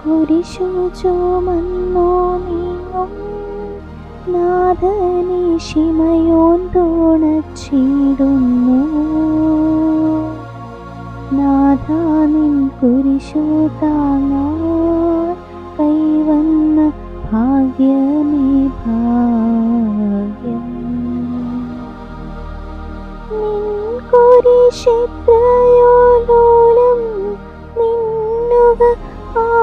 കുരിശു ചുമന്നു നീങ്ങും നാഥനെ ശിമയോൻ തുണച്ചിടുന്നു നാഥാ നിൻ കുരിശു താങ്ങാൻ കൈവന്ന ഭാഗ്യമേ ഭാഗ്യം. നിൻ കുരിശെത്രയോ ലോലം നിന്നുക